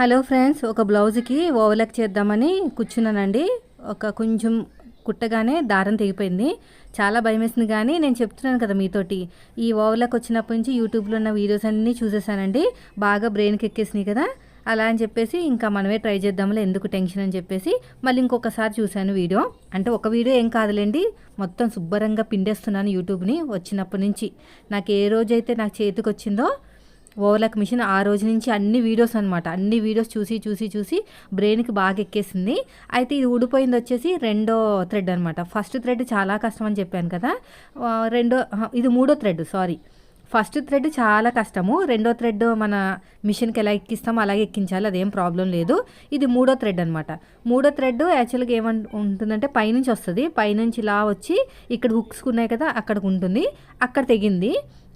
Hello friends ఒక బ్లౌజ్కి overlock చేద్దామని కూర్చున్నానండి. ఒక కొంచెం కుట్టగానే దారం తెగిపోయింది. చాలా భయం వేసింది కానీ నేను చెప్తున్నాను కదా మీతోటి. ఈ ఓవర్లక్ వచ్చినప్పటి నుంచి యూట్యూబ్లో ఉన్న వీడియోస్ అన్నీ చూసేసానండి. బాగా బ్రెయిన్కి ఎక్కేసినాయి కదా. అలా అని చెప్పేసి ఇంకా మనమే ట్రై చేద్దాంలే ఎందుకు టెన్షన్ అని చెప్పేసి మళ్ళీ ఇంకొకసారి చూశాను వీడియో. అంటే ఒక వీడియో ఏం కాదులేండి మొత్తం శుభ్రంగా పిండేస్తున్నాను యూట్యూబ్ని వచ్చినప్పటి నుంచి. నాకు ఏ రోజైతే నాకు చేతికి వచ్చిందో ఓవర్లాక్ మిషన్ ఆ రోజు నుంచి అన్ని వీడియోస్ అనమాట అన్ని వీడియోస్ చూసి చూసి చూసి బ్రెయిన్కి బాగా ఎక్కేసింది. అయితే ఇది ఊడిపోయింది వచ్చేసి రెండో థ్రెడ్ అనమాట ఫస్ట్ థ్రెడ్ చాలా కష్టం అని చెప్పాను కదా. రెండో ఇది మూడో థ్రెడ్ సారీ. ఫస్ట్ థ్రెడ్ చాలా కష్టము. రెండో థ్రెడ్ మన మిషన్కి ఎలా ఎక్కిస్తామో అలాగే ఎక్కించాలి అదేం ప్రాబ్లం లేదు. ఇది మూడో థ్రెడ్ అనమాట మూడో థ్రెడ్ యాక్చువల్గా ఏమంట ఉంటుందంటే పైనుంచి వస్తుంది. పైనుంచి ఇలా వచ్చి ఇక్కడ హుక్స్ ఉన్నాయి కదా అక్కడికి ఉంటుంది. అక్కడ తెగింది.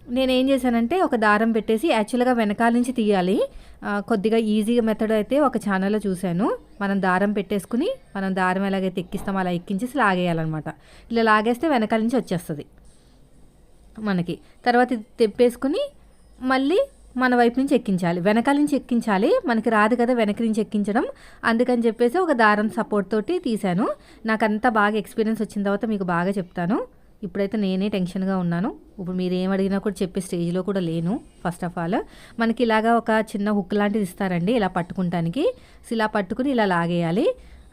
నేను ఏం చేశానంటే ఒక దారం పెట్టేసి యాక్చువల్గా వెనకాల నుంచి తీయాలి. కొద్దిగా ఈజీగా మెథడ్ అయితే ఒక ఛానల్లో చూశాను. మనం దారం పెట్టేసుకుని మనం దారం ఎలాగైతే ఎక్కిస్తామో అలా ఎక్కించేసి లాగేయాలన్నమాట. ఇలా లాగేస్తే వెనకాల నుంచి వచ్చేస్తుంది మనకి. తర్వాత ఇది తెప్పేసుకుని మళ్ళీ మన వైపు నుంచి ఎక్కించాలి. వెనకాల నుంచి ఎక్కించాలి. మనకి రాదు కదా వెనక నుంచి ఎక్కించడం. అందుకని చెప్పేసి ఒక దారం సపోర్ట్ తోటి తీశాను. నాకు అంతా బాగా ఎక్స్పీరియన్స్ వచ్చిన తర్వాత మీకు బాగా చెప్తాను. ఇప్పుడైతే నేనే టెన్షన్గా ఉన్నాను. ఇప్పుడు మీరు ఏం అడిగినా కూడా చెప్పే స్టేజ్లో కూడా లేను ఫస్ట్ ఆఫ్ ఆల్ మనకి ఇలాగా ఒక చిన్న హుక్ లాంటిది ఇస్తారండి ఇలా పట్టుకుంటానికి. ఇలా పట్టుకుని ఇలా లాగేయాలి.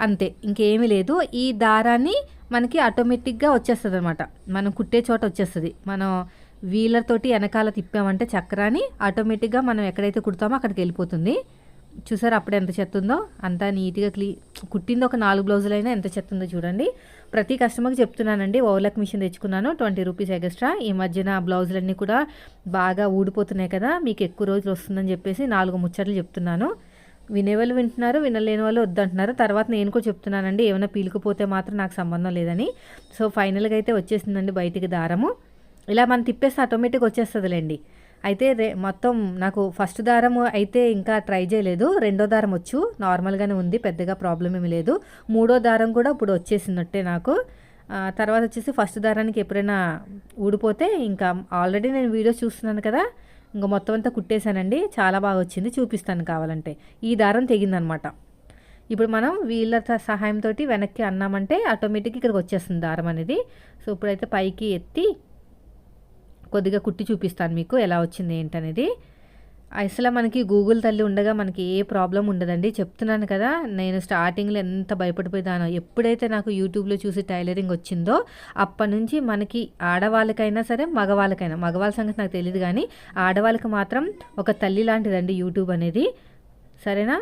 అంతే ఇంకేమీ లేదు. ఈ దారాన్ని మనకి ఆటోమేటిక్గా వచ్చేస్తుంది అనమాట మనం కుట్టే చోట వచ్చేస్తుంది. మనం వీలర్ తోటి వెనకాల తిప్పామంటే చక్రాన్ని ఆటోమేటిక్గా మనం ఎక్కడైతే కుడతామో అక్కడికి వెళ్ళిపోతుంది. చూసారు అప్పుడు ఎంత చెత్త ఉందో? అంతా నీట్గా క్లీ కుట్టింది ఒక నాలుగు బ్లౌజులైనా ఎంత చెత్త ఉందో చూడండి. ప్రతి కస్టమర్కి చెప్తున్నానండి ఓవర్లక్ మిషన్ తెచ్చుకున్నాను ట్వంటీ రూపీస్ ఎక్స్ట్రా. ఈ మధ్యన బ్లౌజులన్నీ కూడా బాగా ఊడిపోతున్నాయి కదా మీకు ఎక్కువ రోజులు వస్తుందని చెప్పేసి నాలుగు ముచ్చట్లు చెప్తున్నాను. వినేవాళ్ళు వింటున్నారు వినలేని వాళ్ళు వద్దంటున్నారు. తర్వాత నేను కూడా చెప్తున్నానండి ఏమైనా పీలుకుపోతే మాత్రం నాకు సంబంధం లేదని. సో ఫైనల్గా అయితే వచ్చేసిందండి బయటికి దారము. ఇలా మనం తిప్పేస్తే ఆటోమేటిక్గా వచ్చేస్తుందిలేండి. అయితే రే మొత్తం నాకు ఫస్ట్ దారం అయితే ఇంకా ట్రై చేయలేదు. రెండో దారం వచ్చు. నార్మల్గానే ఉంది పెద్దగా ప్రాబ్లం ఏమీ లేదు. మూడో దారం కూడా ఇప్పుడు వచ్చేసినట్టే నాకు. తర్వాత వచ్చేసి ఫస్ట్ దారానికి ఎప్పుడైనా ఊడిపోతే ఇంకా ఆల్రెడీ నేను వీడియోస్ చూస్తున్నాను కదా ఇంకా మొత్తం అంతా కుట్టేశానండి. చాలా బాగా వచ్చింది చూపిస్తాను కావాలంటే. ఈ దారం తెగిందనమాట. ఇప్పుడు మనం వీళ్ళ సహాయంతో వెనక్కి అన్నామంటే ఆటోమేటిక్గా ఇక్కడికి వచ్చేస్తుంది దారం అనేది. సో ఇప్పుడైతే పైకి ఎత్తి కొద్దిగా కుట్టి చూపిస్తాను మీకు ఎలా వచ్చింది ఏంటనేది. అసలు మనకి గూగుల్ తల్లి ఉండగా మనకి ఏ ప్రాబ్లం ఉండదండి. చెప్తున్నాను కదా నేను స్టార్టింగ్లో ఎంత భయపడిపోయానో ఎప్పుడైతే నాకు యూట్యూబ్లో చూసి టైలరింగ్ వచ్చిందో అప్పటి నుంచి మనకి ఆడవాళ్ళకైనా సరే మగవాళ్ళకైనా మగవాళ్ళ సంగతి నాకు తెలియదు కానీ ఆడవాళ్ళకి మాత్రం ఒక తల్లి లాంటిదండి యూట్యూబ్ అనేది. సరేనా?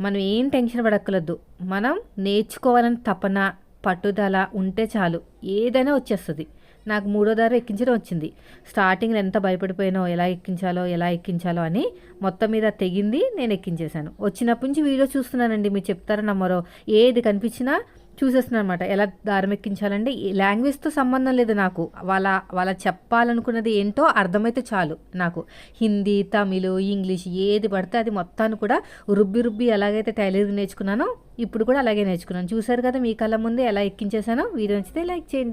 మనం ఏం టెన్షన్ పడక్కలద్దు మనం నేర్చుకోవాలని తపన పట్టుదల ఉంటే చాలు. ఏదైనా వచ్చేస్తుంది. నాకు మూడో దారి ఎక్కించడం వచ్చింది. స్టార్టింగ్లో ఎంత భయపడిపోయానో ఎలా ఎక్కించాలో ఎలా ఎక్కించాలో అని మొత్తం మీద తెగింది నేను ఎక్కించేశాను. వచ్చినప్పటి నుంచి వీడియో చూస్తున్నానండి మీరు చెప్తారో నమ్మరో ఏది కనిపించినా చూసేస్తున్నాను అనమాట ఎలా దారం ఎక్కించాలంటే ఈ లాంగ్వేజ్తో సంబంధం లేదు నాకు. వాళ్ళ వాళ్ళ చెప్పాలనుకున్నది ఏంటో అర్థమైతే చాలు నాకు. హిందీ తమిళ్ ఇంగ్లీష్ ఏది పడితే అది మొత్తాన్ని కూడా రుబ్బి రుబ్బి ఎలాగైతే టైలరింగ్ నేర్చుకున్నానో ఇప్పుడు కూడా అలాగే నేర్చుకున్నాను. చూసారు కదా మీ కళ్ళ ముందే ఎలా ఎక్కించేసానో వీడియో నచ్చితే లైక్ చేయండి.